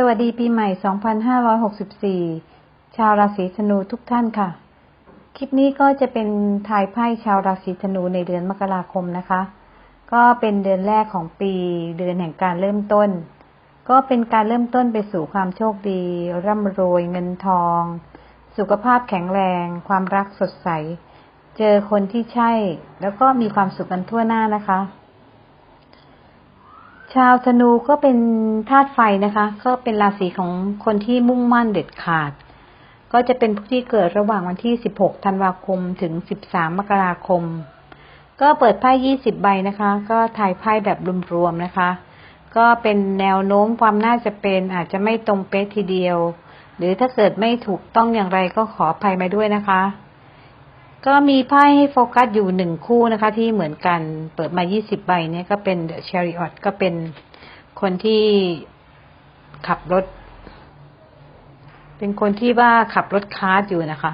สวัสดีปีใหม่ 2564 ชาวราศีธนูทุกท่านค่ะ คลิปนี้ก็จะเป็นทายไพ่ชาวราศีธนูในเดือนมกราคมนะคะ ก็เป็นเดือนแรกของปี เดือนแห่งการเริ่มต้น ก็เป็นการเริ่มต้นไปสู่ความโชคดี ร่ำรวยเงินทอง สุขภาพแข็งแรง ความรักสดใส เจอคนที่ใช่ แล้วก็มีความสุขกันทั่วหน้านะคะ ชาวธนูก็เป็นธาตุไฟนะคะ ก็เป็นราศีของคนที่มุ่งมั่นเด็ดขาด ก็จะเป็นผู้ที่เกิดระหว่างวันที่ 16 ธันวาคมถึง 13 มกราคม ก็เปิดไพ่ 20 ใบนะคะ ก็ถ่ายไพ่แบบรวมๆนะคะ ก็เป็นแนวโน้มความน่าจะเป็นอาจจะไม่ตรงเป๊ะทีเดียว หรือถ้าเกิดไม่ถูกต้องอย่างไรก็ขออภัยมาด้วยนะคะ ก็มีไพ่ให้โฟกัสอยู่หนึ่งคู่นะคะ ที่เหมือนกันเปิดมา 20 ใบเนี่ยก็เป็น The Chariot ก็เป็นคนที่ขับรถ เป็นคนที่ว่าขับรถคาร์ดอยู่นะคะ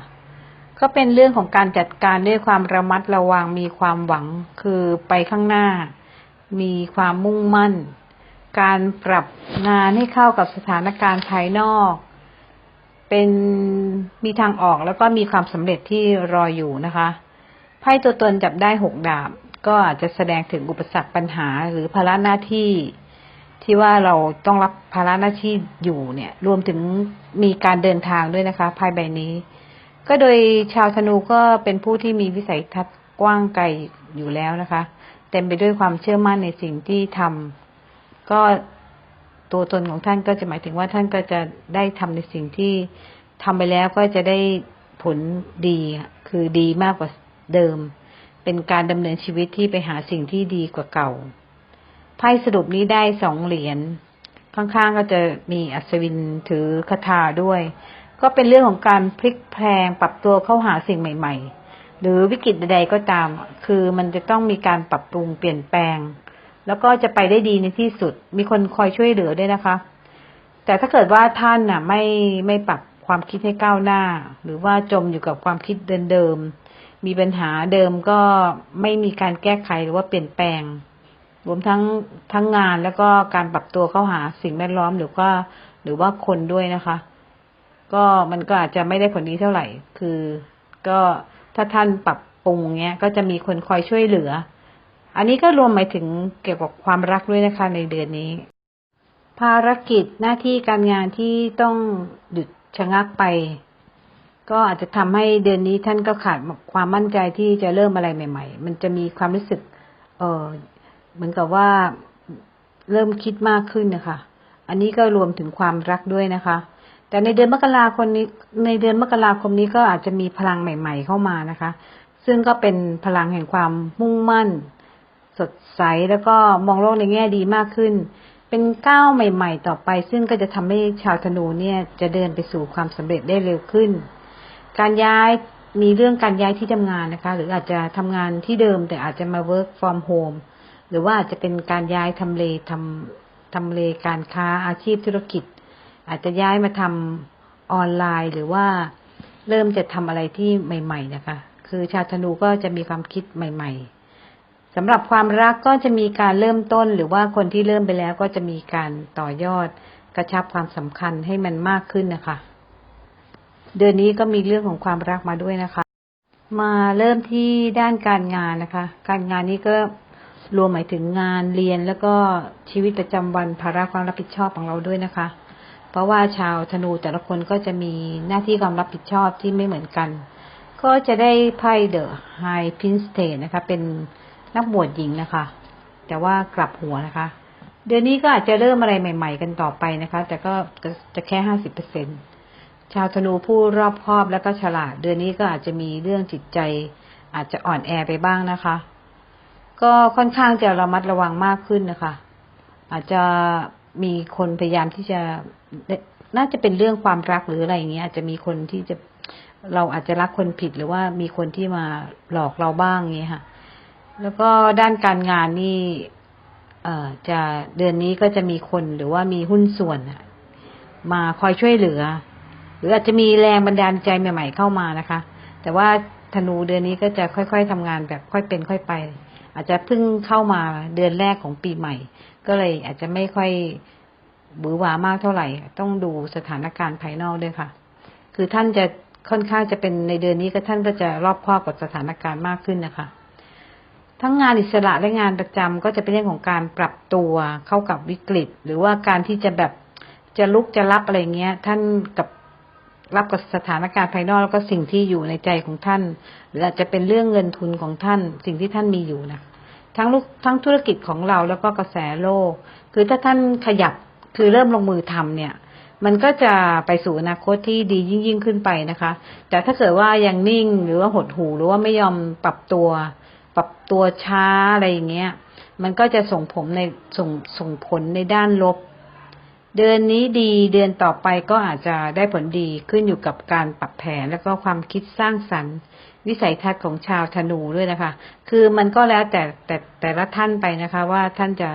ก็เป็นเรื่องของการจัดการด้วยความระมัดระวังมีความหวังคือไปข้างหน้า มีความมุ่งมั่น การปรับงานให้เข้ากับสถานการณ์ภายนอก เป็นมีทางออกแล้วก็มีความสำเร็จที่รออยู่นะคะไพ่ตัวตนจับได้หกดาบ ก็อาจจะแสดงถึงอุปสรรคปัญหาหรือภาระหน้าที่ที่ว่าเราต้องรับภาระหน้าที่อยู่เนี่ย รวมถึงมีการเดินทางด้วยนะคะไพ่ใบนี้ ก็โดยชาวธนูก็เป็นผู้ที่มีวิสัยทัศน์กว้างไกลอยู่แล้วนะคะ เต็มไปด้วยความเชื่อมั่นในสิ่งที่ทำก็ ตัวตนของท่านก็จะหมายถึงว่าท่านก็จะได้ทำในสิ่งที่ทำไปแล้วก็จะได้ผลดีคือดีมากกว่าเดิม เป็นการดำเนินชีวิตที่ไปหาสิ่งที่ดีกว่าเก่าไพ่สรุปนี้ได้สองเหรียญข้างๆก็จะมีอัศวินถือคาถาด้วย ก็เป็นเรื่องของการพลิกแพลงปรับตัวเข้าหาสิ่งใหม่ ๆ หรือวิกฤตใดๆก็ตาม คือมันจะต้องมีการปรับปรุงเปลี่ยนแปลง แล้วก็จะไปได้ดีในที่สุด มีคนคอยช่วยเหลือด้วยนะคะ แต่ถ้าเกิดว่าท่านน่ะ ไม่ไม่ปรับความคิดให้ก้าวหน้า หรือว่าจมอยู่กับความคิดเดิมๆมีปัญหาเดิมก็ไม่มีการแก้ไขหรือว่าเปลี่ยนแปลง รวมทั้งทั้งงานแล้วก็การปรับตัวเข้าหาสิ่งแวดล้อมหรือว่าหรือว่าคนด้วยนะคะ ก็มันก็อาจจะไม่ได้ผลดีเท่าไหร่ คือ ก็ถ้าท่านปรับปรุงเงี้ย ก็จะมีคนคอยช่วยเหลือ อันนี้ก็รวมหมายถึงเกี่ยวกับความรักด้วยนะคะในเดือนนี้ ภารกิจหน้าที่การงานที่ต้องหยุดชะงักไป ก็อาจจะทำให้เดือนนี้ท่านก็ขาดความมั่นใจที่จะเริ่มอะไรใหม่ ๆ มันจะมีความรู้สึก เออเหมือนกับว่าเริ่มคิดมากขึ้นนะคะ อันนี้ก็รวมถึงความรักด้วยนะคะ แต่ในเดือนมกราคมนี้ ในเดือนมกราคมนี้ก็อาจจะมีพลังใหม่ ๆ เข้ามานะคะ ซึ่งก็เป็นพลังแห่งความมุ่งมั่น สดใสแล้วก็มองโลกในแง่ดีมากขึ้น เป็นก้าวใหม่ ๆ ต่อไป ซึ่งก็จะทำให้ชาวธนูเนี่ยจะเดินไปสู่ความสำเร็จได้เร็วขึ้น การย้ายมีเรื่องการย้ายที่ทำงานนะคะ หรืออาจจะทำงานที่เดิมแต่อาจจะมา work from home หรือว่าอาจจะเป็นการย้ายทำเลทำทำเลการค้าอาชีพธุรกิจ อาจจะย้ายมาทำออนไลน์ หรือว่าเริ่มจะทำอะไรที่ใหม่ ๆ นะคะ คือชาวธนูก็จะมีความคิดใหม่ ๆ สำหรับความรักก็จะมีการเริ่มต้นหรือว่าคนที่เริ่มไปแล้วก็จะมีการต่อยอดกระชับความสำคัญให้มันมากขึ้นนะคะ เดือนนี้ก็มีเรื่องของความรักมาด้วยนะคะ มาเริ่มที่ด้านการงานนะคะ การงานนี้ก็รวมหมายถึงงานเรียนแล้วก็ชีวิตประจำวันภาระความรับผิดชอบของเราด้วยนะคะ เพราะว่าชาวธนูแต่ละคนก็จะมีหน้าที่ความรับผิดชอบที่ไม่เหมือนกัน ก็จะได้ไพ่เดอะไฮพินสเตนนะคะเป็น นักบวชหญิงนะคะ แต่ว่ากลับหัวนะคะ เดือนนี้ก็อาจจะเริ่มอะไรใหม่ ๆ กันต่อไปนะคะ แต่ก็จะแค่ห้าสิบเปอร์เซ็นชาวธนูผู้รอบคอบและก็ฉลาด เดือนนี้ก็อาจจะมีเรื่องจิตใจ อาจจะอ่อนแอไปบ้างนะคะ ก็ค่อนข้างจะระมัดระวังมากขึ้นนะคะ อาจจะมีคนพยายามที่จะน่าจะเป็นเรื่องความรักหรืออะไรอย่างเงี้ยอาจจะมีคนที่จะเราอาจจะรักคนผิดหรือว่ามีคนที่มาหลอกเราบ้างอย่างเงี้ยค่ะ แล้วก็ด้านการงานนี่เอ่อจะเดือนนี้ก็จะมีคนหรือว่ามีหุ้นส่วนมาคอยช่วยเหลือ หรืออาจจะมีแรงบันดาลใจใหม่ ๆ เข้ามานะคะ แต่ว่าธนูเดือนนี้ก็จะค่อย ๆทำงานแบบค่อยเป็นค่อยไป อาจจะเพิ่งเข้ามาเดือนแรกของปีใหม่ ก็เลยอาจจะไม่ค่อยบือหวามากเท่าไหร่ ต้องดูสถานการณ์ภายนอกด้วยค่ะ คือท่านจะค่อนข้างจะเป็นในเดือนนี้ก็ท่านก็จะรอบคอบกับสถานการณ์มากขึ้นนะคะ ทั้งงานอิสระและงานประจำก็จะเป็นเรื่องของการปรับตัวเข้ากับวิกฤต หรือว่าการที่จะแบบจะลุกจะรับอะไรเงี้ย ท่านกับรับกับสถานการณ์ภายนอกแล้วก็สิ่งที่อยู่ในใจของท่าน หรืออาจจะเป็นเรื่องเงินทุนของท่าน สิ่งที่ท่านมีอยู่นะทั้งลูกทั้งธุรกิจของเราแล้วก็กระแสโลก คือถ้าท่านขยับคือเริ่มลงมือทำเนี่ย มันก็จะไปสู่อนาคตที่ดียิ่งยิ่งขึ้นไปนะคะ แต่ถ้าเกิดว่ายังนิ่งหรือว่าหดหูหรือว่าไม่ยอมปรับตัว ปรับตัวช้าอะไรอย่างเงี้ย มันก็จะส่งผมในส่งส่งผลในด้านลบ เดือนนี้ดีเดือนต่อไปก็อาจจะได้ผลดีขึ้นอยู่กับการปรับแผนแล้วก็ความคิดสร้างสรรค์ วิสัยทัศน์ของชาวธนูด้วยนะคะ คือมันก็แล้วแต่แต่แต่ละท่านไปนะคะ ว่าท่านจะ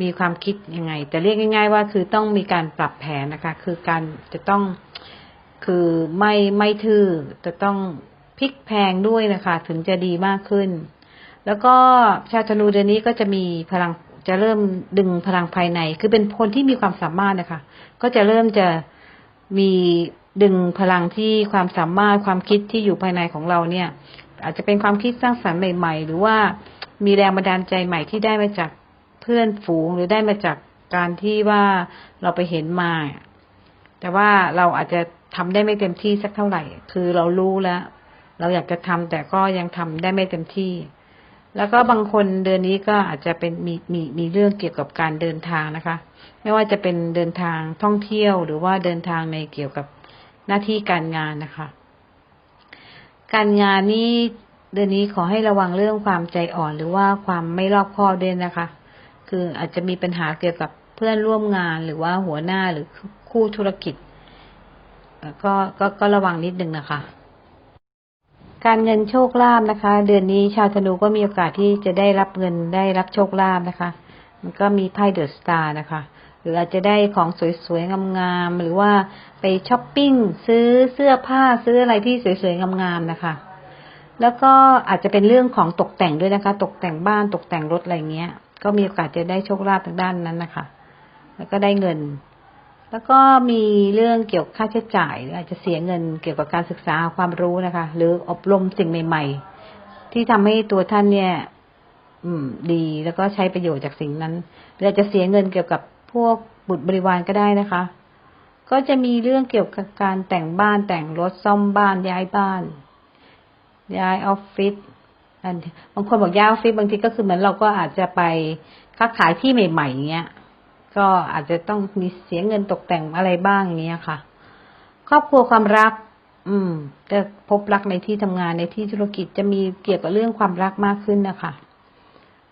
มีความคิดยังไง แต่เรียกง่าย ๆ ว่าคือต้องมีการปรับแผนนะคะ คือการจะต้องคือไม่ไม่ทื่อจะต้อง พลิกแพงด้วยนะคะ ถึงจะดีมากขึ้น แล้วก็ชาวธนูเดือนนี้ก็จะมีพลังจะเริ่มดึงพลังภายใน คือเป็นคนที่มีความสามารถนะคะ ก็จะเริ่มจะมีดึงพลังที่ความสามารถความคิดที่อยู่ภายในของเราเนี่ย อาจจะเป็นความคิดสร้างสรรค์ใหม่ ๆ หรือว่ามีแรงบันดาลใจใหม่ที่ได้มาจากเพื่อนฝูงหรือได้มาจากการที่ว่าเราไปเห็นมา แต่ว่าเราอาจจะทำได้ไม่เต็มที่สักเท่าไหร่ คือเรารู้แล้ว เราอยากจะทำแต่ก็ยังทำได้ไม่เต็มที่ แล้วก็บางคนเดือนนี้ก็อาจจะเป็นมีมีมีเรื่องเกี่ยวกับการเดินทางนะคะ ไม่ว่าจะเป็นเดินทางท่องเที่ยวหรือว่าเดินทางในเกี่ยวกับหน้าที่การงานนะคะ การงานนี้เดือนนี้ขอให้ระวังเรื่องความใจอ่อนหรือว่าความไม่รอบคอบด้วยนะคะ คืออาจจะมีปัญหาเกี่ยวกับเพื่อนร่วมงานหรือว่าหัวหน้าหรือคู่ธุรกิจ ก็ก็ก็ระวังนิดนึงนะคะ การเงินโชคลาภนะคะ เดือนนี้ชาวธนูก็มีโอกาสที่จะได้รับเงินได้รับโชคลาภนะคะ มันก็มีไพ่เดอะสตาร์นะคะหรืออาจจะได้ของสวยๆงามๆหรือว่าไปช้อปปิ้งซื้อเสื้อผ้าซื้ออะไรที่สวยๆงามๆนะคะแล้วก็อาจจะเป็นเรื่องของตกแต่งด้วยนะคะ ตกแต่งบ้านตกแต่งรถอะไรเงี้ย ก็มีโอกาสจะได้โชคลาภทางด้านนั้นนะคะ แล้วก็ได้เงิน แล้วก็มีเรื่องเกี่ยวกับค่าใช้จ่ายหรืออาจจะเสียเงินเกี่ยวกับการศึกษาความรู้นะคะ หรืออบรมสิ่งใหม่ ๆ ที่ทำให้ตัวท่านเนี่ย อืม ดีแล้วก็ใช้ประโยชน์จากสิ่งนั้นหรืออาจจะเสียเงินเกี่ยวกับพวกบุตรบริวารก็ได้นะคะ ก็จะมีเรื่องเกี่ยวกับการแต่งบ้านแต่งรถซ่อมบ้านย้ายบ้าน ย้ายออฟฟิศบางคนบอกย้ายออฟฟิศบางทีก็คือเหมือนเราก็อาจจะไปค้าขายที่ใหม่ๆอย่างเงี้ย ก็อาจจะต้องมีเสียเงินตกแต่งอะไรบ้างอย่างเงี้ยค่ะ ครอบครัวความรัก อืม จะพบรักในที่ทำงานในที่ธุรกิจจะมีเกี่ยวกับเรื่องความรักมากขึ้นนะคะ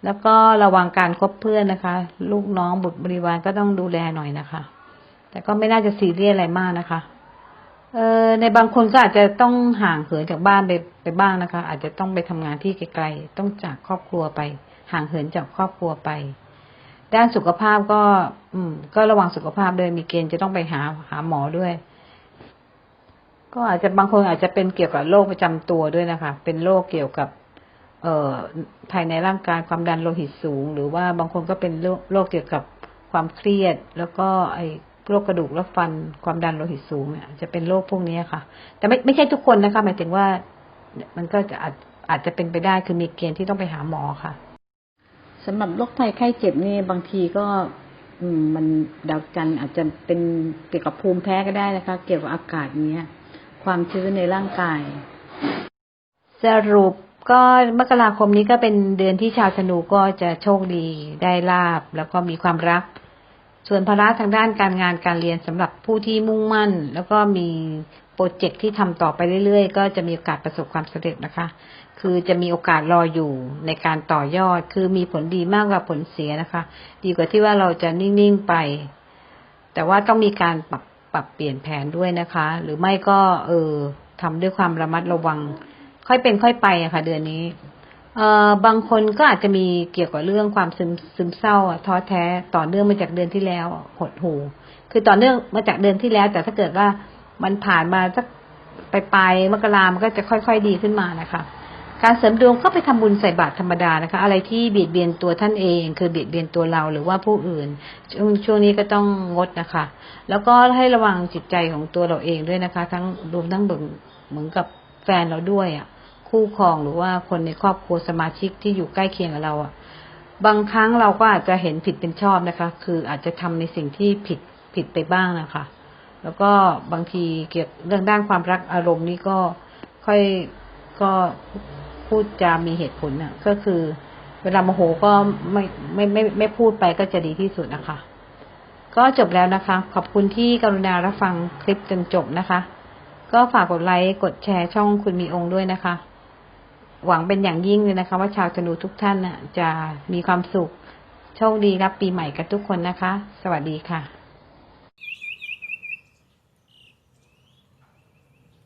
แล้วก็ระวังการคบเพื่อนนะคะ ลูกน้องบุตรบริวารก็ต้องดูแลหน่อยนะคะ แต่ก็ไม่น่าจะซีเรียสอะไรมากนะคะเออในบางคนก็อาจจะต้องห่างเหินจากบ้านไปไปบ้างนะคะ อาจจะต้องไปทำงานที่ไกลๆต้องจากครอบครัวไป ห่างเหินจากครอบครัวไป ด้านสุขภาพก็ อืม ก็ระวังสุขภาพด้วยมีเกณฑ์จะต้องไปหาหาหมอด้วย ก็อาจจะบางคนอาจจะเป็นเกี่ยวกับโรคประจำตัวด้วยนะคะ เป็นโรคเกี่ยวกับ เอ่อภายในร่างกายความดันโลหิตสูง หรือว่าบางคนก็เป็นโรคโรคเกี่ยวกับความเครียด แล้วก็ไอ้โรคกระดูกและฟันความดันโลหิตสูงเนี่ยจะเป็นโรคพวกนี้ค่ะ แต่ไม่ไม่ใช่ทุกคนนะคะหมายถึงว่า มันก็จะอาจอาจจะเป็นไปได้คือมีเกณฑ์ที่ต้องไปหาหมอค่ะ สำหรับโรคภัยไข้เจ็บนี่บางทีก็มันดาวจันอาจจะเป็นเกี่ยวกับภูมิแพ้ก็ได้นะคะ เกี่ยวกับอากาศเนี้ย ความชื้นในร่างกาย สรุปก็มกราคมนี้ก็เป็นเดือนที่ชาวธนูก็จะโชคดีได้ลาบ แล้วก็มีความรัก ส่วนภาระทางด้านการงานการเรียนสำหรับผู้ที่มุ่งมั่น แล้วก็มีโปรเจกต์ที่ทำต่อไปเรื่อยๆ ก็จะมีโอกาสประสบความสำเร็จนะคะ คือจะมีโอกาสรออยู่ในการต่อยอด คือมีผลดีมากกว่าผลเสียนะคะ ดีกว่าที่ว่าเราจะนิ่ง ๆ ไป แต่ว่าต้องมีการปรับปรับเปลี่ยนแผนด้วยนะคะ หรือไม่ก็ เออทำด้วยความระมัดระวัง ค่อยเป็นค่อยไปอะค่ะ เดือนนี้ เอ่อบางคนก็อาจจะมีเกี่ยวกับเรื่องความซึมซึมเศร้าท้อแท้ต่อเนื่องมาจากเดือนที่แล้วหดหูคือต่อเนื่องมาจากเดือนที่แล้ว แต่ถ้าเกิดว่ามันผ่านมาสักไปลายมกรามันก็จะค่อย ๆ ดีขึ้นมานะคะ การเสริมดวงก็ไปทำบุญใส่บาตรธรรมดานะคะ อะไรที่เบียดเบียนตัวท่านเอง คือเบียดเบียนตัวเราหรือว่าผู้อื่นช่วงช่วงนี้ก็ต้องงดนะคะ แล้วก็ให้ระวังจิตใจของตัวเราเองด้วยนะคะ ทั้งรวมทั้งเหมือนกับแฟนเราด้วยอะ คู่ครองหรือว่าคนในครอบครัวสมาชิกที่อยู่ใกล้เคียงกับเราอะ บางครั้งเราก็อาจจะเห็นผิดเป็นชอบนะคะ คืออาจจะทำในสิ่งที่ผิดผิดไปบ้างนะคะ แล้วก็บางทีเกี่ยวเรื่องด้านความรักอารมณ์นี่ก็ค่อยก็ พูดจะมีเหตุผลน่ะ ก็คือ เวลาโมโหก็ไม่ไม่ไม่ไม่พูดไปก็จะดีที่สุดนะคะ ก็จบแล้วนะคะ ขอบคุณที่กรุณารับฟังคลิปจนจบนะคะ ก็ฝากกดไลค์กดแชร์ช่องคุณมีองค์ด้วยนะคะ หวังเป็นอย่างยิ่งเลยนะคะ ว่าชาวธนูทุกท่านน่ะจะมีความสุขโชคดีรับปีใหม่กันทุกคนนะคะ สวัสดีค่ะ